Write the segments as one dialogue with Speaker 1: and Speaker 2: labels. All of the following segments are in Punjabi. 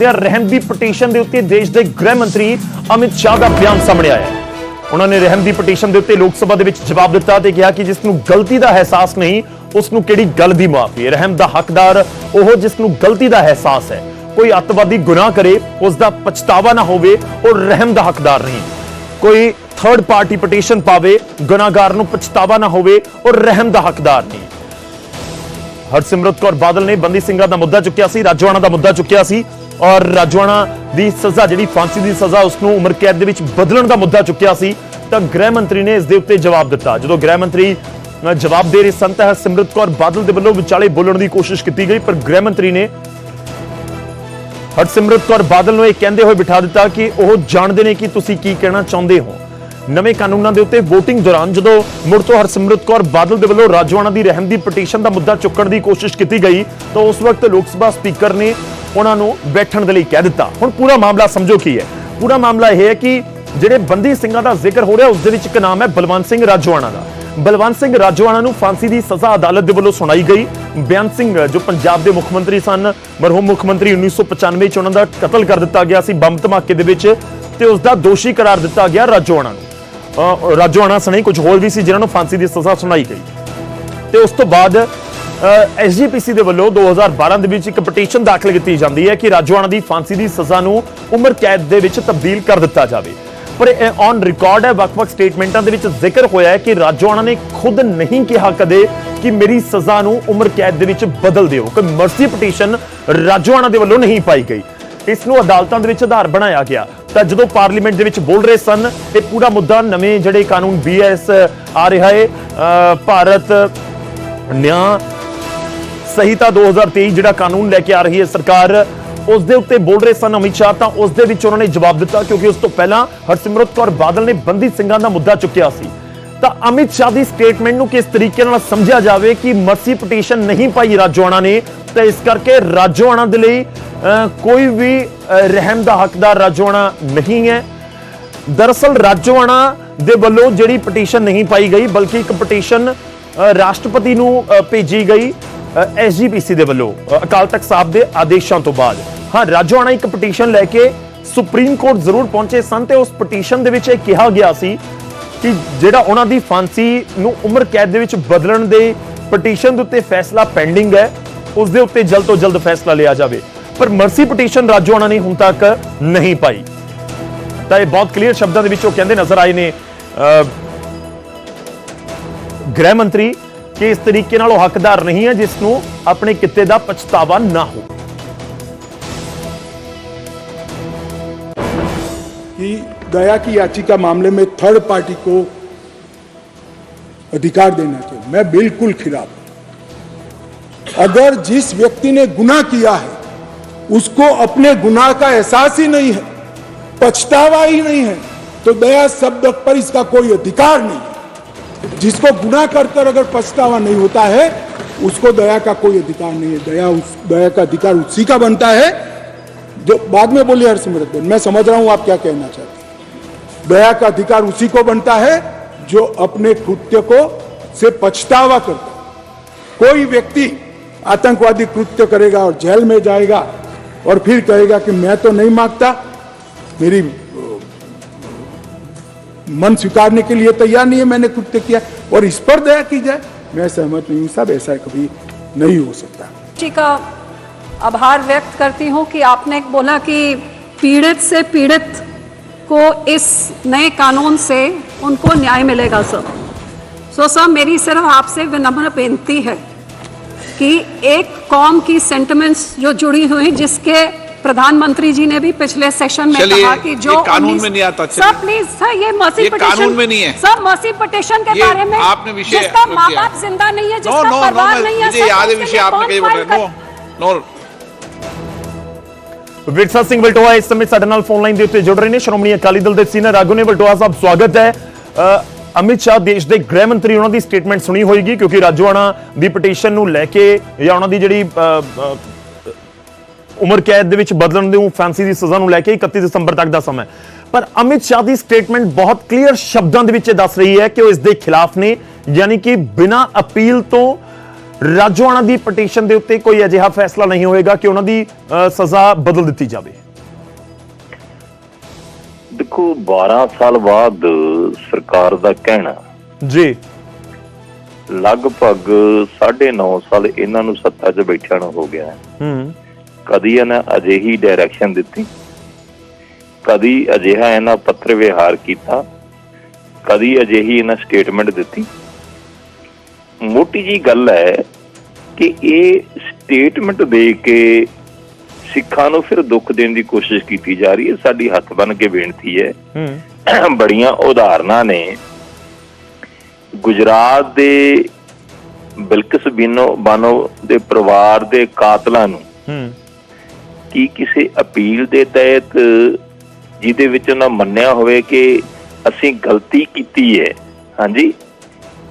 Speaker 1: ਤੇ ਰਹਿਮ ਦੀ ਪਟੀਸ਼ਨ ਦੇ ਉੱਤੇ ਦੇਸ਼ ਦੇ ਗ੍ਰਹਿ ਮੰਤਰੀ ਅਮਿਤ ਸ਼ਾਹ ਦਾ ਬਿਆਨ ਸਾਹਮਣੇ ਆਇਆ ਉਹਨਾਂ ਨੇ ਰਹਿਮ ਦੀ ਪਟੀਸ਼ਨ ਦੇ ਉੱਤੇ ਲੋਕ ਸਭਾ ਦੇ ਵਿੱਚ ਜਵਾਬ ਦਿੱਤਾ ਤੇ ਕਿਹਾ ਕਿ ਜਿਸ ਨੂੰ ਗਲਤੀ ਦਾ ਅਹਿਸਾਸ ਨਹੀਂ ਉਸ ਨੂੰ ਕਿਹੜੀ ਗੱਲ ਦੀ ਮਾਫੀ ਹੈ ਰਹਿਮ ਦਾ ਹੱਕਦਾਰ ਉਹ ਜਿਸ ਨੂੰ ਗਲਤੀ ਦਾ ਅਹਿਸਾਸ ਹੈ। ਕੋਈ ਅੱਤਵਾਦੀ ਗੁਨਾਹ ਕਰੇ ਉਸ ਦਾ ਪਛਤਾਵਾ ਨਾ ਹੋਵੇ, ਉਹ ਰਹਿਮ ਦਾ ਹੱਕਦਾਰ ਨਹੀਂ। ਕੋਈ ਥਰਡ ਪਾਰਟੀ ਪਟੀਸ਼ਨ ਪਾਵੇ, ਗੁਨਾਹਗਾਰ ਨੂੰ ਪਛਤਾਵਾ ਨਾ ਹੋਵੇ, ਉਹ ਰਹਿਮ ਦਾ ਹੱਕਦਾਰ ਨਹੀਂ। ਹਰਸਿਮਰਤ ਕੌਰ ਬਾਦਲ ਨੇ ਬੰਦੀ ਸਿੰਘਾਂ ਦਾ ਮੁੱਦਾ ਚੁੱਕਿਆ ਸੀ ਰਾਜਵਾਨਾ ਦਾ ਮੁੱਦਾ ਚੁੱਕਿਆ ਸੀ। ਔਰ ਰਾਜਵਾਨਾ ਦੀ ਸਜ਼ਾ, ਜਿਹੜੀ ਫਾਂਸੀ ਦੀ ਸਜ਼ਾ ਉਸ ਨੂੰ ਉਮਰ ਕੈਦ ਦੇ ਵਿੱਚ ਬਦਲਣ ਦਾ ਮੁੱਦਾ ਚੁੱਕਿਆ ਸੀ, ਤਾਂ ਗ੍ਰਹਿ ਮੰਤਰੀ ਨੇ ਇਸ ਦੇ ਉੱਤੇ ਜਵਾਬ ਦਿੱਤਾ। ਜਦੋਂ ਗ੍ਰਹਿ ਮੰਤਰੀ ਜਵਾਬ ਦੇ ਰਹੇ ਸਨ, ਤਾਂ ਹਰਸਿਮਰਤ ਕੌਰ ਬਾਦਲ ਦੇ ਵੱਲੋਂ ਵਿਚਾਲੇ ਬੋਲਣ ਦੀ ਕੋਸ਼ਿਸ਼ ਕੀਤੀ ਗਈ, ਪਰ ਗ੍ਰਹਿ ਮੰਤਰੀ ਨੇ ਹਰਸਿਮਰਤ ਕੌਰ ਬਾਦਲ ਨੂੰ ਇਹ ਕਹਿੰਦੇ ਹੋਏ ਬਿਠਾ ਦਿੱਤਾ ਕਿ ਉਹ ਜਾਣਦੇ ਨੇ ਕਿ ਤੁਸੀਂ ਕੀ ਕਹਿਣਾ ਚਾਹੁੰਦੇ ਹੋ। ਨਵੇਂ ਕਾਨੂੰਨਾਂ ਦੇ ਉੱਤੇ VOTING ਦੌਰਾਨ ਜਦੋਂ ਮੁੜ ਤੋਂ ਹਰਸਿਮਰਤ ਕੌਰ ਬਾਦਲ ਦੇ ਵੱਲੋਂ ਰਾਜਵਾਨਾ ਦੀ ਰਹਿਮ ਦੀ ਪਟੀਸ਼ਨ ਦਾ ਮੁੱਦਾ ਚੁੱਕਣ ਦੀ ਕੋਸ਼ਿਸ਼ ਕੀਤੀ ਗਈ, ਤਾਂ ਉਸ ਵਕਤ ਲੋਕ ਸਭਾ ਸਪੀਕਰ ਨੇ ਉਹਨਾਂ ਨੂੰ ਬੈਠਣ ਦੇ ਲਈ ਕਹਿ ਦਿੱਤਾ। ਹੁਣ ਪੂਰਾ ਮਾਮਲਾ ਸਮਝੋ ਕੀ ਹੈ? ਪੂਰਾ ਮਾਮਲਾ ਇਹ ਹੈ ਕਿ ਜਿਹੜੇ ਬੰਦੀ ਸਿੰਘਾਂ ਦਾ ਜ਼ਿਕਰ ਹੋ ਰਿਹਾ, ਉਸ ਦੇ ਵਿੱਚ ਇੱਕ ਨਾਮ ਹੈ ਬਲਵੰਤ ਸਿੰਘ ਰਾਜਵਾਨਾ ਦਾ। ਬਲਵੰਤ ਸਿੰਘ ਰਾਜਵਾਨਾ ਨੂੰ ਫਾਂਸੀ ਦੀ ਸਜ਼ਾ ਅਦਾਲਤ ਦੇ ਵੱਲੋਂ ਸੁਣਾਈ ਗਈ। ਬਿਆਨ ਸਿੰਘ, ਜੋ ਪੰਜਾਬ ਦੇ ਮੁੱਖ ਮੰਤਰੀ ਸਨ, ਮਰਹੂਮ ਮੁੱਖ ਮੰਤਰੀ 1995 ਚ ਉਹਨਾਂ ਦਾ ਕਤਲ ਕਰ ਦਿੱਤਾ ਗਿਆ ਸੀ, ਬੰਬ ਧਮਾਕੇ ਦੇ ਵਿੱਚ, ਤੇ ਉਸ ਦਾ ਦੋਸ਼ੀ ਕਰਾਰ ਦਿੱਤਾ ਗਿਆ ਰਾਜਵਾਨਾ ਨੂੰ। ਅਹ ਰਾਜਵਾਨਾ ਸਣੇ ਕੁਝ ਹੋਰ ਵੀ ਸੀ ਜਿਨ੍ਹਾਂ ਨੂੰ ਫਾਂਸੀ ਦੀ ਸਜ਼ਾ ਸੁਣਾਈ ਗਈ। ਤੇ ਉਸ ਤੋਂ ਬਾਅਦ ਐਸਜੀਪੀਸੀ ਦੇ ਵੱਲੋਂ 2012 ਦੇ ਵਿੱਚ ਇੱਕ ਪਟੀਸ਼ਨ ਦਾਖਲ ਕੀਤੀ ਜਾਂਦੀ ਹੈ ਕਿ ਰਾਜਵਾਨਾ ਦੀ ਫਾਂਸੀ ਦੀ ਸਜ਼ਾ ਨੂੰ ਉਮਰ ਕੈਦ ਦੇ ਵਿੱਚ ਤਬਦੀਲ ਕਰ ਦਿੱਤਾ ਜਾਵੇ। ਪਰ ਇਹ ਔਨ ਰਿਕਾਰਡ ਹੈ, ਵੱਖ-ਵੱਖ ਸਟੇਟਮੈਂਟਾਂ ਦੇ ਵਿੱਚ ਜ਼ਿਕਰ ਹੋਇਆ ਹੈ ਕਿ ਰਾਜੋਆਣਾ ਨੇ ਖੁਦ ਨਹੀਂ ਕਿਹਾ ਕਦੇ ਕਿ ਮੇਰੀ ਸਜ਼ਾ ਨੂੰ ਉਮਰ ਕੈਦ ਦੇ ਵਿੱਚ ਬਦਲ ਦਿਓ। ਕਿ ਮਰਸੀ ਪਟੀਸ਼ਨ ਰਾਜੋਆਣਾ ਦੇ ਵੱਲੋਂ ਨਹੀਂ ਪਾਈ ਗਈ। ਇਸ ਨੂੰ ਅਦਾਲਤਾਂ ਦੇ ਵਿੱਚ ਆਧਾਰ ਬਣਾਇਆ ਗਿਆ। ਤਾਂ ਜਦੋਂ ਪਾਰਲੀਮੈਂਟ ਦੇ ਵਿੱਚ ਬੋਲ ਰਹੇ ਸਨ, ਇਹ ਪੂਰਾ ਮੁੱਦਾ ਨਵੇਂ ਜਿਹੜੇ ਕਾਨੂੰਨ ਬੀਐਸ ਆ ਰਿਹਾ ਹੈ ਭਾਰਤ ਨਿਆਂ ਸੰਹਿਤਾ 2023 ਜਿਹੜਾ ਕਾਨੂੰਨ ਲੈ ਕੇ ਆ ਰਹੀ ਹੈ ਸਰਕਾਰ, ਉਸ ਦੇ ਉੱਤੇ ਬੋਲ ਰਹੇ ਸਨ ਅਮਿਤ ਸ਼ਾਹ, ਤਾਂ ਉਸ ਦੇ ਵਿੱਚ ਉਹਨਾਂ ਨੇ ਜਵਾਬ ਦਿੱਤਾ ਕਿਉਂਕਿ ਉਸ ਤੋਂ ਪਹਿਲਾਂ ਹਰਸਿਮਰਤ ਕੌਰ ਬਾਦਲ ਨੇ ਬੰਦੀ ਸਿੰਘਾਂ ਦਾ ਮੁੱਦਾ ਚੁੱਕਿਆ ਸੀ। ਤਾਂ ਅਮਿਤ ਸ਼ਾਹ ਦੀ ਸਟੇਟਮੈਂਟ ਨੂੰ ਕਿਸ ਤਰੀਕੇ ਨਾਲ ਸਮਝਿਆ ਜਾਵੇ ਕਿ ਮਰਸੀ ਪਟੀਸ਼ਨ ਨਹੀਂ ਪਾਈ ਰਾਜੋਆਣਾ ਨੇ, ਤਾਂ ਇਸ ਕਰਕੇ ਰਾਜੋਆਣਾ ਦੇ ਲਈ ਕੋਈ ਵੀ ਰਹਿਮ ਦਾ ਹੱਕਦਾਰ ਰਾਜੋਆਣਾ ਨਹੀਂ ਹੈ। ਦਰਅਸਲ ਰਾਜੋਆਣਾ ਦੇ ਵੱਲੋਂ ਜਿਹੜੀ ਪਟੀਸ਼ਨ ਨਹੀਂ ਪਾਈ ਗਈ, ਬਲਕਿ ਇੱਕ ਪਟੀਸ਼ਨ ਰਾਸ਼ਟਰਪਤੀ ਨੂੰ ਭੇਜੀ ਗਈ ਐਸਜੀਪੀਸੀ ਦੇ ਵੱਲੋਂ ਅਕਾਲ ਤਖਤ ਸਾਹਿਬ ਦੇ ਆਦੇਸ਼ਾਂ ਤੋਂ ਬਾਅਦ। ਹਾਂ, ਰਾਜੋਆਣਾ ਇੱਕ ਪਟੀਸ਼ਨ ਲੈ ਕੇ ਸੁਪਰੀਮ ਕੋਰਟ ਜ਼ਰੂਰ ਪਹੁੰਚੇ ਸਨ ਤੇ ਉਸ ਪਟੀਸ਼ਨ ਦੇ ਵਿੱਚ ਇਹ ਕਿਹਾ ਗਿਆ ਸੀ ਕਿ ਜਿਹੜਾ ਉਹਨਾਂ ਦੀ ਫਾਂਸੀ ਨੂੰ ਉਮਰ ਕੈਦ ਦੇ ਵਿੱਚ ਬਦਲਣ ਦੇ ਪਟੀਸ਼ਨ ਦੇ ਉੱਤੇ ਫੈਸਲਾ ਪੈਂਡਿੰਗ ਹੈ, ਉਸ ਦੇ ਉੱਤੇ ਜਲਦ ਤੋਂ ਜਲਦ ਫੈਸਲਾ ਲਿਆ ਜਾਵੇ। ਪਰ ਮਰਸੀ ਪਟੀਸ਼ਨ ਰਾਜੋਆਣਾ ਨੇ ਹੁਣ ਤੱਕ ਨਹੀਂ ਪਾਈ ਤਾਂ ਇਹ ਬਹੁਤ ਕਲੀਅਰ ਸ਼ਬਦਾਂ ਦੇ ਵਿੱਚ ਉਹ ਕਹਿੰਦੇ ਨਜ਼ਰ ਆਏ ਨੇ ਅਹ, ਗ੍ਰਹਿ ਮੰਤਰੀ ਕਿ ਇਸ ਤਰੀਕੇ ਨਾਲ ਉਹ ਹੱਕਦਾਰ ਨਹੀਂ ਹੈ ਜਿਸ ਨੂੰ ਆਪਣੇ ਕਿੱਤੇ ਦਾ ਪਛਤਾਵਾ ਨਾ ਹੋ
Speaker 2: कि दया की याचिका मामले में थर्ड पार्टी को अधिकार देना चाहिए मैं बिल्कुल खिलाफ हूं। अगर जिस व्यक्ति ने गुनाह किया है उसको अपने गुनाह का एहसास ही नहीं है, पछतावा ही नहीं है तो दया शब्द पर इसका कोई अधिकार नहीं है। जिसको गुनाह कर कर अगर पछतावा नहीं होता है, उसको दया का कोई अधिकार नहीं है। दया उस, दया का अधिकार उसी का बनता है। जो, बाद में बोली हरसिमरत मैं समझ रहा हूँ आप क्या कहना चाहते दया का अधिकार उसी को बनता है जो अपने कृत्य को, से पछतावा करता कोई व्यक्ति आतंकवादी कृत्य करेगा और जेल में जाएगा और फिर कहेगा कि मैं तो नहीं माँगता। मेरी मन स्वीकारने के लिए तैयार नहीं है, मैंने कृत्य किया। और इस पर दया की जाए। मैं सहमत नहीं हूँ, साहब, ऐसा कभी नहीं हो सकता।
Speaker 3: जी का आभार व्यक्त करती हूँ कि आपने बोला कि पीड़ित से पीड़ित को इस नए कानून से उनको न्याय मिलेगा, सर। सो, सर, मेरी सिर्फ़ आपसे विनम्र बेनती है कि एक कौम की सेंटिमेंट्स जो जुड़ी हुई हैं, जिसके प्रधानमंत्री जी ने भी पिछले सेशन में
Speaker 4: चलिए,
Speaker 3: कहा कि जो
Speaker 4: ये कानून
Speaker 3: 19
Speaker 4: में नहीं आता,
Speaker 3: सर
Speaker 4: चलिए।
Speaker 3: प्लीज सर ये मसी
Speaker 4: ये
Speaker 3: पिटिशन
Speaker 4: कानून में नहीं है।
Speaker 3: सर मसी पिटिशन के
Speaker 4: ये
Speaker 3: बारे में
Speaker 4: आपने विषय
Speaker 3: जिसका
Speaker 4: रख
Speaker 3: माँ
Speaker 4: दिया।
Speaker 3: बाप जिंदा नहीं है
Speaker 4: नो
Speaker 3: जिसका
Speaker 4: नो नो
Speaker 3: परिवार
Speaker 4: मैं-
Speaker 3: नहीं है
Speaker 4: मुझे
Speaker 3: सर,
Speaker 4: याद है
Speaker 3: उसके
Speaker 4: विषय
Speaker 3: लिए
Speaker 4: आपने
Speaker 3: कौन
Speaker 4: कहीं बोल
Speaker 3: फाइल
Speaker 4: रहे
Speaker 3: कर-
Speaker 4: नो नो
Speaker 1: ਵਿਰਸਾ ਸਿੰਘ ਵਲਟੋਆ ਇਸ ਸਮੇਂ ਸਾਡੇ ਨਾਲ ਫੋਨ ਲਾਈਨ ਦੇ ਉੱਤੇ ਜੁੜ ਰਹੇ ਨੇ ਸ਼੍ਰੋਮਣੀ ਅਕਾਲੀ ਦਲ ਦੇ ਸੀਨੀਅਰ ਆਗੂ ਨੇ ਵਲਟੋਆ ਸਾਹਿਬ ਸਵਾਗਤ ਹੈ ਅ, ਅਮਿਤ ਸ਼ਾਹ ਦੇਸ਼ ਦੇ ਗ੍ਰਹਿ ਮੰਤਰੀ ਉਹਨਾਂ ਦੀ ਸਟੇਟਮੈਂਟ ਸੁਣੀ ਹੋਏਗੀ ਕਿਉਂਕਿ ਰਾਜੋਆਣਾ ਦੀ ਪਟੀਸ਼ਨ ਨੂੰ ਲੈ ਕੇ ਜਾਂ ਉਹਨਾਂ ਦੀ ਜਿਹੜੀ ਉਮਰ ਕੈਦ ਦੇ ਵਿੱਚ ਬਦਲਣ ਦੀ ਫੈਂਸੀ ਦੀ ਸਜ਼ਾ ਨੂੰ ਲੈ ਕੇ 31 ਦਸੰਬਰ ਤੱਕ ਦਾ ਸਮਾਂ ਪਰ ਅਮਿਤ ਸ਼ਾਹ ਦੀ ਸਟੇਟਮੈਂਟ ਬਹੁਤ ਕਲੀਅਰ ਸ਼ਬਦਾਂ ਦੇ ਵਿੱਚ ਇਹ ਦੱਸ ਰਹੀ ਹੈ ਕਿ ਉਹ ਇਸ ਦੇ ਖਿਲਾਫ ਨੇ, ਯਾਨੀ ਕਿ ਬਿਨਾਂ ਅਪੀਲ ਤੋਂ ਰਾਜੋਆਣਾ ਦੀ ਪਟੀਸ਼ਨ ਦੇ ਉੱਤੇ ਕੋਈ ਅਜਿਹਾ ਫੈਸਲਾ ਨਹੀਂ ਹੋਏਗਾ ਕਿ ਉਹਨਾਂ ਦੀ ਸਜ਼ਾ ਬਦਲ ਦਿੱਤੀ ਜਾਵੇ।
Speaker 4: ਦੇਖੋ 12 ਸਾਲ ਬਾਅਦ ਸਰਕਾਰ ਦਾ ਕਹਿਣਾ।
Speaker 1: ਜੀ।
Speaker 4: ਲਗਭਗ 9.5 ਸਾਲ ਇਹਨਾਂ ਨੂੰ ਸੱਤਾ 'ਚ ਬੈਠਿਆਂ ਨੂੰ ਹੋ ਗਿਆ। ਹੈ।
Speaker 1: ਹੂੰ
Speaker 4: ਕਦੀ ਇਹਨਾਂ ਅਜਿਹੀ ਡਾਇਰੈਕਸ਼ਨ ਦਿੱਤੀ। ਕਦੀ ਅਜਿਹਾ ਇਹਨਾਂ ਪੱਤਰ ਵਿਹਾਰ ਕੀਤਾ। ਕਦੀ ਅਜਿਹੀ ਇਹਨਾਂ ਸਟੇਟਮੈਂਟ ਦਿੱਤੀ। ਮੋਟੀ ਜੀ ਗੱਲ ਹੈ ਕਿ ਇਹ ਸਟੇਟਮੈਂਟ ਦੇ ਕੇ ਸਿੱਖਾਂ ਨੂੰ ਫਿਰ ਦੁੱਖ ਦੇਣ ਦੀ ਕੋਸ਼ਿਸ਼ ਕੀਤੀ ਜਾ ਰਹੀ ਹੈ। ਸਾਡੀ ਹੱਥ ਬੰਨ ਕੇ ਬੇਨਤੀ ਹੈ
Speaker 1: ਹੂੰ।
Speaker 4: ਬੜੀਆਂ ਉਦਾਹਰਨਾਂ ਨੇ। ਗੁਜਰਾਤ ਦੇ ਬਿਲਕਿਸ ਬਿਨੋ ਬਾਨੋ ਦੇ ਪਰਿਵਾਰ ਦੇ ਕਾਤਲਾਂ ਨੂੰ
Speaker 1: ਹੂੰ।
Speaker 4: ਕੀ ਕਿਸੇ ਅਪੀਲ ਦੇ ਤਹਿਤ ਜਿਹਦੇ ਵਿੱਚ ਉਹਨਾਂ ਮੰਨਿਆ ਹੋਵੇ ਕਿ ਅਸੀਂ ਗਲਤੀ ਕੀਤੀ ਹੈ? ਹਾਂਜੀ।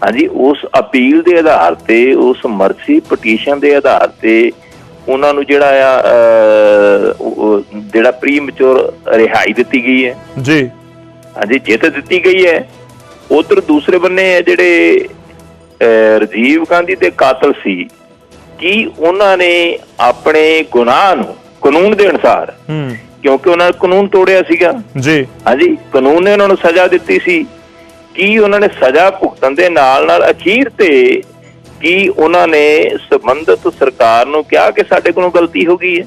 Speaker 4: ਹਾਂਜੀ ਉਸ ਅਪੀਲ ਦੇ ਆਧਾਰ ਤੇ ਉਸ ਮਰਸੀ ਪਟੀਸ਼ਨ ਦੇ ਆਧਾਰ ਤੇ ਉਹਨਾਂ ਨੂੰ ਜਿਹੜਾ ਆ ਜਿਹੜਾ ਪ੍ਰੀ ਮੈਚੁਰ ਰਿਹਾਈ ਦਿੱਤੀ ਗਈ ਹੈ।
Speaker 1: ਜੀ।
Speaker 4: ਹਾਂਜੀ ਜੇ ਤਾਂ ਦਿੱਤੀ ਗਈ ਹੈ। ਉਧਰ ਦੂਸਰੇ ਬੰਨੇ ਹੈ ਜਿਹੜੇ ਰਾਜੀਵ ਗਾਂਧੀ ਦੇ ਕਾਤਲ ਸੀ। ਕੀ ਉਹਨਾਂ ਨੇ ਆਪਣੇ ਗੁਨਾਹ ਨੂੰ ਕਾਨੂੰਨ ਦੇ ਅਨੁਸਾਰ
Speaker 1: ਹੂੰ।
Speaker 4: ਕਿਉਂਕਿ ਉਹਨਾਂ ਨੇ ਕਾਨੂੰਨ ਤੋੜਿਆ ਸੀਗਾ।
Speaker 1: ਜੀ।
Speaker 4: ਹਾਂਜੀ ਕਾਨੂੰਨ ਨੇ ਉਹਨਾਂ ਨੂੰ ਸਜ਼ਾ ਦਿੱਤੀ ਸੀ। ਕੀ ਉਹਨਾਂ ਨੇ ਸਜ਼ਾ ਭੁਗਤਣ ਦੇ ਨਾਲ ਨਾਲ ਅਖੀਰ ਤੇ ਕੀ ਉਹਨਾਂ ਨੇ ਸੰਬੰਧਿਤ ਸਰਕਾਰ ਨੂੰ ਕਿਹਾ ਕਿ ਸਾਡੇ ਕੋਲੋਂ ਗਲਤੀ ਹੋ ਗਈ ਹੈ?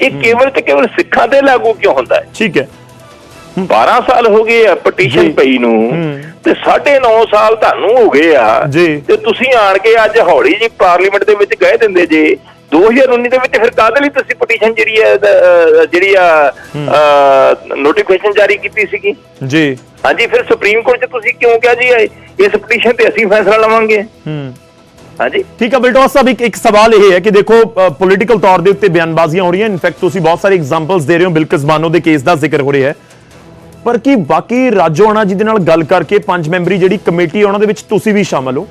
Speaker 4: ਇਹ ਕੇਵਲ ਤੇ ਕੇਵਲ ਸਿੱਖਾਂ ਤੇ ਲਾਗੂ ਕਿਉਂ ਹੁੰਦਾ ਹੈ?
Speaker 1: ਠੀਕ ਹੈ।
Speaker 4: 12 ਸਾਲ ਹੋ ਗਏ ਆ। ਪਟੀਸ਼ਨ ਪਈ ਨੂੰ। ਤੇ 9.5 ਸਾਲ ਤੁਹਾਨੂੰ ਹੋ ਗਏ ਆ। ਤੇ ਤੁਸੀਂ ਆਣ ਕੇ ਅੱਜ ਹੌਲੀ ਜੀ ਪਾਰਲੀਮੈਂਟ ਦੇ ਵਿੱਚ ਕਹਿ ਦਿੰਦੇ ਜੇ। 2019 ਦੇ ਵਿੱਚ ਫਿਰ ਕਾਹਦੇ ਲਈ ਤੁਸੀਂ ਪਟੀਸ਼ਨ ਜਿਹੜੀ ਹੈ ਜਿਹੜੀ ਆ ਨੋਟੀਫਿਕੇਸ਼ਨ ਜਾਰੀ ਕੀਤੀ ਸੀਗੀ?
Speaker 1: ਜੀ।
Speaker 4: ਹਾਂਜੀ ਫਿਰ ਸੁਪਰੀਮ ਕੋਰਟ 'ਚ ਤੁਸੀਂ ਕਿਉਂ ਕਿਹਾ ਜੀ ਇਸ ਪਟੀਸ਼ਨ ਤੇ ਅਸੀਂ ਫੈਸਲਾ ਲਵਾਂਗੇ।
Speaker 1: ਹੂੰ।
Speaker 4: ਹਾਂਜੀ।
Speaker 1: ਠੀਕ ਹੈ ਬਲਟੋਸ ਸਾਹਿਬ ਇੱਕ ਇੱਕ ਸਵਾਲ ਇਹ ਹੈ ਕਿ ਦੇਖੋ ਪੋਲੀਟੀਕਲ ਤੌਰ ਦੇ ਉੱਤੇ ਬਿਆਨਬਾਜ਼ੀਆਂ ਹੋ ਰਹੀਆਂ। ਇਨਫੈਕਟ ਤੁਸੀਂ ਬਹੁਤ ਸਾਰੇ ਐਗਜ਼ਾਮਪਲਸ ਦੇ ਰਹੇ ਹੋ ਬਿਲਕਿਸ ਬਾਨੋ ਦੇ ਕੇਸ ਦਾ ਜ਼ਿਕਰ ਹੋ ਰਿਹਾ ਹੈ। ਪਰ ਕੀ ਬਾਕੀ ਰਾਜੋਆਣਾ ਜੀ ਦੇ ਨਾਲ ਗੱਲ ਕਰਕੇ ਪੰਜ ਮੈਂਬਰੀ ਜਿਹੜੀ ਕਮੇਟੀ ਉਹਨਾਂ ਦੇ ਵਿੱਚ ਤੁਸੀਂ ਵੀ ਸ਼ਾਮਲ ਹੋ?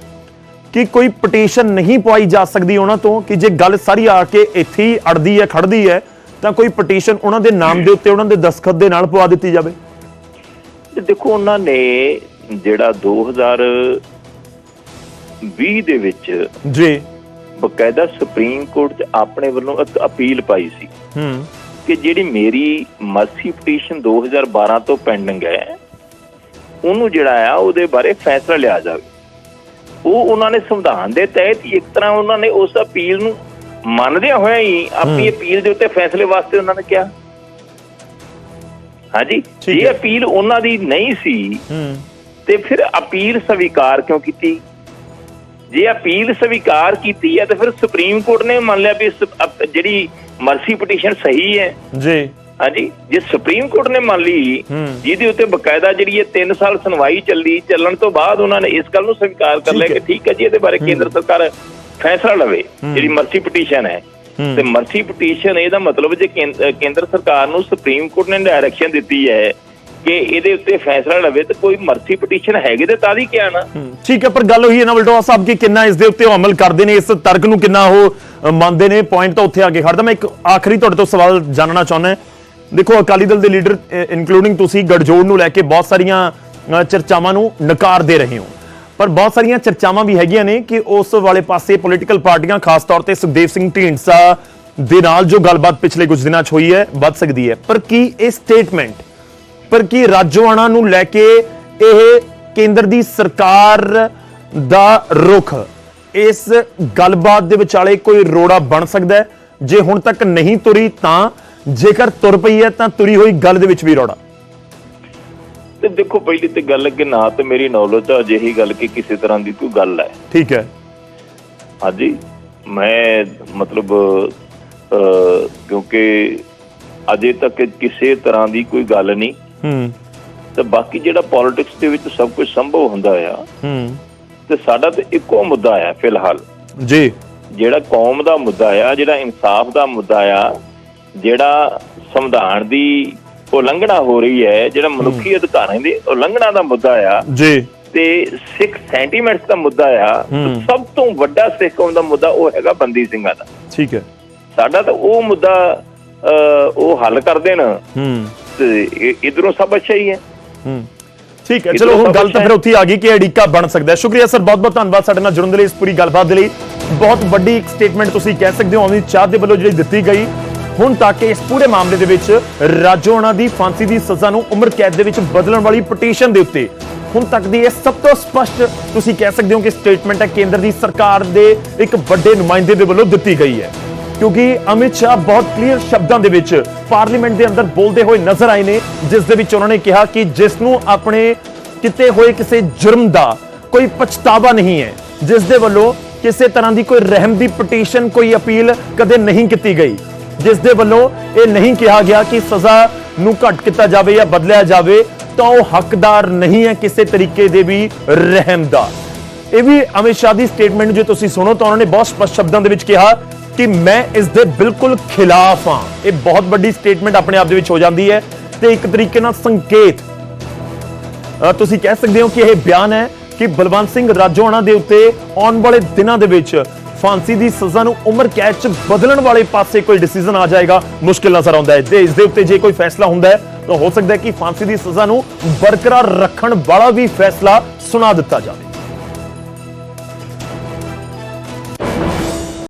Speaker 1: ਕਿ ਕੋਈ ਪਟੀਸ਼ਨ ਨਹੀਂ ਪਵਾਈ ਜਾ ਸਕਦੀ ਉਹਨਾਂ ਤੋਂ ਕਿ ਜੇ ਗੱਲ ਸਾਰੀ ਆ ਕੇ ਇੱਥੇ ਹੀ ਅੜਦੀ ਹੈ ਖੜਦੀ ਹੈ ਤਾਂ ਕੋਈ ਪਟੀਸ਼ਨ ਉਹਨਾਂ ਦੇ ਨਾਮ ਦੇ ਉੱਤੇ ਉਹਨਾਂ ਦੇ ਦਸਖਤ ਦੇ ਨਾਲ ਪਵਾ ਦਿੱਤੀ ਜਾਵੇ?
Speaker 4: ਦੇਖੋ ਉਹਨਾਂ ਨੇ ਜਿਹੜਾ 2020 ਦੇ ਵਿੱਚ
Speaker 1: ਜੀ।
Speaker 4: ਬਕਾਇਦਾ ਸੁਪਰੀਮ ਕੋਰਟ 'ਚ ਆਪਣੇ ਵੱਲੋਂ ਇੱਕ ਅਪੀਲ ਪਾਈ ਸੀ।
Speaker 1: ਹੂੰ।
Speaker 4: ਕਿ ਜਿਹੜੀ ਮੇਰੀ ਮਰਸੀ ਪਟੀਸ਼ਨ 2012 ਤੋਂ ਪੈਂਡਿੰਗ ਹੈ ਉਹਨੂੰ ਜਿਹੜਾ ਆ ਉਹਦੇ ਬਾਰੇ ਫੈਸਲਾ ਲਿਆ ਜਾਵੇ। ਉਹ ਉਹਨਾਂ ਨੇ ਸੰਵਿਧਾਨ ਦੇ ਤਹਿਤ ਇੱਕ ਤਰ੍ਹਾਂ ਉਹਨਾਂ ਨੇ ਉਸ ਅਪੀਲ ਨੂੰ ਮੰਨਦਿਆਂ ਹੋਇਆ ਹੀ ਆਪਣੀ ਅਪੀਲ ਦੇ ਉੱਤੇ ਫੈਸਲੇ ਵਾਸਤੇ ਉਹਨਾਂ ਨੇ ਕਿਹਾ। ਹਾਂਜੀ ਇਹ। ਅਪੀਲ ਉਹਨਾਂ ਦੀ ਨਹੀਂ ਸੀ। ਤੇ ਫਿਰ ਅਪੀਲ ਸਵੀਕਾਰ ਕਿਉਂ ਕੀਤੀ? ਜੇ ਅਪੀਲ ਸਵੀਕਾਰ ਕੀਤੀ ਹੈ ਤਾਂ ਫਿਰ ਸੁਪਰੀਮ ਕੋਰਟ ਨੇ ਮੰਨ ਲਿਆ ਵੀ ਜਿਹੜੀ ਮਰਸੀ ਪਟੀਸ਼ਨ ਸਹੀ ਹੈ
Speaker 1: ਜੀ
Speaker 4: ਹਾਂਜੀ ਜੇ ਸੁਪਰੀਮ ਕੋਰਟ ਨੇ ਮੰਨ ਲਈ। ਜਿਹਦੇ ਉੱਤੇ ਬਕਾਇਦਾ ਜਿਹੜੀ ਇਹ 3 ਸਾਲ ਸੁਣਵਾਈ ਚੱਲੀ ਚੱਲਣ ਤੋਂ ਬਾਅਦ ਉਹਨਾਂ ਨੇ ਇਸ ਗੱਲ ਨੂੰ ਸਵੀਕਾਰ ਕਰ ਲਿਆ ਕਿ। ਠੀਕ ਹੈ ਜੀ ਇਹਦੇ ਬਾਰੇ ਕੇਂਦਰ ਸਰਕਾਰ ਫੈਸਲਾ ਲਵੇ ਜਿਹੜੀ ਮਰਸੀ ਪਟੀਸ਼ਨ ਹੈ। ਤੇ ਮਰਸੀ ਪਟੀਸ਼ਨ ਇਹਦਾ ਮਤਲਬ ਜੇ ਕੇਂਦਰ ਸਰਕਾਰ ਨੂੰ ਸੁਪਰੀਮ ਕੋਰਟ ਨੇ ਡਾਇਰੈਕਸ਼ਨ ਦਿੱਤੀ ਹੈ ਕਿ ਇਹਦੇ ਉੱਤੇ ਫੈਸਲਾ ਲਵੇ ਤੇ ਕੋਈ ਮਰਸੀ ਪਟੀਸ਼ਨ ਹੈਗੀ ਤੇ ਤਾਂ ਦੀ ਕਿਹਾ ਨਾ।
Speaker 1: ਠੀਕ ਹੈ, ਪਰ ਗੱਲ ਉਹੀ ਹੈ ਨਾ, ਵਲਟੋਆ ਸਾਹਿਬ, ਕਿ ਕਿੰਨਾ ਇਸ ਦੇ ਉੱਤੇ ਅਮਲ ਕਰਦੇ ਨੇ, ਇਸ ਤਰਕ ਨੂੰ ਕਿੰਨਾ ਉਹ ਮੰਨਦੇ ਨੇ ਪੁਆਇੰਟ ਤਾਂ ਉੱਥੇ ਆ ਕੇ ਖੜਦਾ। ਮੈਂ ਇੱਕ ਆਖਰੀ ਤੁਹਾਡੇ ਤੋਂ ਸਵਾਲ ਜਾਣਨਾ ਚਾਹੁੰਦਾ ਦੇਖੋ, ਅਕਾਲੀ ਦਲ ਦੇ ਲੀਡਰ ਇਨਕਲੂਡਿੰਗ ਤੁਸੀਂ ਗੜਜੋੜ ਨੂੰ ਲੈ ਕੇ ਬਹੁਤ ਸਾਰੀਆਂ ਚਰਚਾਵਾਂ ਨੂੰ ਨਕਾਰ ਦੇ ਰਹੇ ਹੋ। ਪਰ ਬਹੁਤ ਸਾਰੀਆਂ ਚਰਚਾਵਾਂ ਵੀ ਹੈਗੀਆਂ ਨੇ ਕਿ ਉਸ ਵਾਲੇ ਪਾਸੇ ਪੋਲੀਟੀਕਲ ਪਾਰਟੀਆਂ, ਖਾਸ ਤੌਰ ਤੇ ਸੁਖਦੇਵ ਸਿੰਘ ਢੀਂਡਸਾ ਦੇ ਨਾਲ ਜੋ ਗੱਲਬਾਤ ਪਿਛਲੇ ਕੁਝ ਦਿਨਾਂ 'ਚ ਹੋਈ ਹੈ, ਵੱਧ ਸਕਦੀ ਹੈ। ਪਰ ਕੀ ਇਹ ਸਟੇਟਮੈਂਟ ਪਰ ਕੀ ਰਾਜੋਆਣਾ ਨੂੰ ਲੈ ਕੇ ਇਹ ਕੇਂਦਰ ਦੀ ਸਰਕਾਰ ਦਾ ਰੁਖ ਇਸ ਗੱਲਬਾਤ ਦੇ ਵਿਚਾਲੇ ਕੋਈ ਰੋੜਾ ਬਣ ਸਕਦਾ ਹੈ? ਜੇ ਹੁਣ ਤੱਕ ਨਹੀਂ ਤੁਰੀ ਤਾਂ ਜੇਕਰ ਤੁਰ ਪਈ ਹੈ ਤਾਂ ਤੁਰੀ ਹੋਈ ਗੱਲ ਦੇ ਵਿੱਚ ਵੀ ਰੋੜਾ
Speaker 4: ਤੇ ਦੇਖੋ ਪਹਿਲੀ ਤੇ ਗੱਲ ਕਿ ਨਾ ਤੇ ਮੇਰੀ ਨੌਲੇਜ ਆ ਅਜਿਹੀ ਗੱਲ ਕਿ ਕਿਸੇ ਤਰ੍ਹਾਂ ਦੀ ਕੋਈ ਗੱਲ ਹੈ।
Speaker 1: ਠੀਕ ਹੈ।
Speaker 4: ਹਾਂਜੀ ਮੈਂ ਮਤਲਬ ਕਿਉਂਕਿ ਅਜੇ ਤੱਕ ਕਿਸੇ ਤਰ੍ਹਾਂ ਦੀ ਕੋਈ ਗੱਲ ਨਹੀਂ।
Speaker 1: ਹੂੰ।
Speaker 4: ਤੇ ਬਾਕੀ ਜਿਹੜਾ ਪੋਲਿਟਿਕਸ ਦੇ ਵਿੱਚ ਸਭ ਕੁਝ ਸੰਭਵ ਹੁੰਦਾ ਆ
Speaker 1: ਹੂੰ।
Speaker 4: ਤੇ ਸਾਡਾ ਤੇ ਇੱਕੋ ਮੁੱਦਾ ਆ ਫਿਲਹਾਲ।
Speaker 1: ਜੀ।
Speaker 4: ਜਿਹੜਾ ਕੌਮ ਦਾ ਮੁੱਦਾ ਆ ਜਿਹੜਾ ਇਨਸਾਫ ਦਾ ਮੁੱਦਾ ਆ ਜਿਹੜਾ ਸੰਵਿਧਾਨ ਦੀ ਉਲੰਘਣਾ ਹੋ ਰਹੀ ਹੈ ਜਿਹੜਾ ਮਨੁੱਖੀ ਅਧਿਕਾਰਾਂ ਦੀ ਉਲੰਘਣਾ ਦਾ ਮੁੱਦਾ ਆ
Speaker 1: ਜੀ।
Speaker 4: ਤੇ ਸਿੱਖ ਸੈਂਟੀਮੈਂਟਸ ਦਾ ਮੁੱਦਾ ਆ ਸਭ ਤੋਂ ਵੱਡਾ ਸਿੱਖ ਕੌਮ ਦਾ ਮੁੱਦਾ ਉਹ ਹੈਗਾ ਬੰਦੀ ਸਿੰਘਾਂ ਦਾ।
Speaker 1: ਠੀਕ ਹੈ।
Speaker 4: ਸਾਡਾ ਤਾਂ ਉਹ ਮੁੱਦਾ ਉਹ ਹੱਲ ਕਰ ਦੇਣ।
Speaker 1: ਹੂੰ।
Speaker 4: ਇਧਰੋਂ ਸਭ ਅੱਛਾ ਹੀ ਹੈ।
Speaker 1: ਹੂੰ। ਠੀਕ ਹੈ ਚਲੋ ਹੁਣ ਗੱਲ ਤਾਂ ਫਿਰ ਉੱਥੇ ਆ ਗਈ ਕਿ ਅੜਿੱਕਾ ਬਣ ਸਕਦਾ ਹੈ। ਸ਼ੁਕਰੀਆ ਸਰ ਬਹੁਤ ਬਹੁਤ ਧੰਨਵਾਦ ਸਾਡੇ ਨਾਲ ਜੁੜਨ ਦੇ ਲਈ ਇਸ ਪੂਰੀ ਗੱਲਬਾਤ ਦੇ ਲਈ। ਬਹੁਤ ਵੱਡੀ ਇੱਕ ਸਟੇਟਮੈਂਟ ਤੁਸੀਂ ਕਹਿ ਸਕਦੇ ਹੋ ਅਮਿਤ ਸ਼ਾਹ ਦੇ ਵੱਲੋਂ ਜਿਹੜੀ ਦਿੱਤੀ ਗਈ। ਹੁਣ ਤੱਕ ਇਸ ਪੂਰੇ ਮਾਮਲੇ ਦੇ ਵਿੱਚ ਰਾਜੋਆਣਾ ਦੀ ਫਾਂਸੀ ਦੀ ਸਜ਼ਾ ਨੂੰ ਉਮਰ ਕੈਦ ਦੇ ਵਿੱਚ ਬਦਲਣ ਵਾਲੀ ਪਟੀਸ਼ਨ ਦੇ ਉੱਤੇ ਹੁਣ ਤੱਕ ਦੀ ਇਹ ਸਭ ਤੋਂ ਸਪਸ਼ਟ ਤੁਸੀਂ ਕਹਿ ਸਕਦੇ ਹੋ ਕਿ ਸਟੇਟਮੈਂਟ ਹੈ ਕੇਂਦਰ ਦੀ ਸਰਕਾਰ ਦੇ ਇੱਕ ਵੱਡੇ ਨੁਮਾਇੰਦੇ ਦੇ ਵੱਲੋਂ ਦਿੱਤੀ ਗਈ ਹੈ। ਕਿਉਂਕਿ ਅਮਿਤ ਸ਼ਾਹ ਬਹੁਤ ਕਲੀਅਰ ਸ਼ਬਦਾਂ ਦੇ ਵਿੱਚ ਪਾਰਲੀਮੈਂਟ ਦੇ ਅੰਦਰ ਬੋਲਦੇ ਹੋਏ ਨਜ਼ਰ ਆਏ ਨੇ, ਜਿਸ ਦੇ ਵਿੱਚ ਉਹਨਾਂ ਨੇ ਕਿਹਾ ਕਿ ਜਿਸ ਨੂੰ ਆਪਣੇ ਕਿਤੇ ਹੋਏ ਕਿਸੇ ਜੁਰਮ ਦਾ ਕੋਈ ਪਛਤਾਵਾ ਨਹੀਂ ਹੈ, ਜਿਸ ਦੇ ਵੱਲੋਂ ਕਿਸੇ ਤਰ੍ਹਾਂ ਦੀ ਕੋਈ ਰਹਿਮ ਦੀ ਪਟੀਸ਼ਨ ਕੋਈ ਅਪੀਲ ਕਦੇ ਨਹੀਂ ਕੀਤੀ ਗਈ। ਜਿਸ ਦੇ ਵੱਲੋਂ ਇਹ ਨਹੀਂ ਕਿਹਾ ਗਿਆ ਕਿ ਸਜ਼ਾ ਨੂੰ ਘੱਟ ਕੀਤਾ ਜਾਵੇ ਜਾਂ ਬਦਲਿਆ ਜਾਵੇ, ਤਾਂ ਉਹ ਹੱਕਦਾਰ ਨਹੀਂ ਹੈ ਕਿਸੇ ਤਰੀਕੇ ਦੇ ਵੀ ਰਹਿਮ ਦਾ। ਇਹ ਵੀ ਅਮਿਤ ਸ਼ਾਹ ਦੀ ਸਟੇਟਮੈਂਟ ਜੇ ਤੁਸੀਂ ਸੁਣੋ ਤਾਂ ਉਹਨਾਂ ਨੇ ਬਹੁਤ ਸਪਸ਼ਟ ਸ਼ਬਦਾਂ ਦੇ ਵਿੱਚ ਕਿਹਾ ਕਿ ਮੈਂ ਇਸ ਦੇ ਬਿਲਕੁਲ ਖਿਲਾਫ ਹਾਂ। ਇਹ ਬਹੁਤ ਵੱਡੀ ਸਟੇਟਮੈਂਟ ਆਪਣੇ ਆਪ ਦੇ ਵਿੱਚ ਹੋ ਜਾਂਦੀ ਹੈ ਤੇ ਇੱਕ ਤਰੀਕੇ ਨਾਲ ਸੰਕੇਤ। ਤੁਸੀਂ ਕਹਿ ਸਕਦੇ ਹੋ ਕਿ ਇਹ ਬਿਆਨ ਹੈ ਕਿ ਬਲਵੰਤ ਸਿੰਘ ਰਾਜੋਆਣਾ ਦੇ ਉੱਤੇ ਆਉਣ ਵਾਲੇ ਦਿਨਾਂ ਦੇ ਵਿੱਚ ਫਾਂਸੀ ਦੀ ਸਜ਼ਾ ਨੂੰ ਉਮਰ ਕੈਦ ਚ ਬਦਲਣ ਵਾਲੇ ਪਾਸੇ ਕੋਈ ਡਿਸੀਜਨ ਆ ਜਾਏਗਾ, ਮੁਸ਼ਕਿਲ ਨਜ਼ਰ ਆਉਂਦਾ ਹੈ। ਤੇ ਇਸ ਦੇ ਉੱਤੇ ਜੇ ਕੋਈ ਫੈਸਲਾ ਹੁੰਦਾ ਹੈ, ਤਾਂ ਹੋ ਸਕਦਾ ਹੈ ਕਿ ਫਾਂਸੀ ਦੀ ਸਜ਼ਾ ਨੂੰ ਬਰਕਰਾਰ ਰੱਖਣ ਵਾਲਾ ਵੀ ਫੈਸਲਾ ਸੁਣਾ ਦਿੱਤਾ ਜਾਵੇ।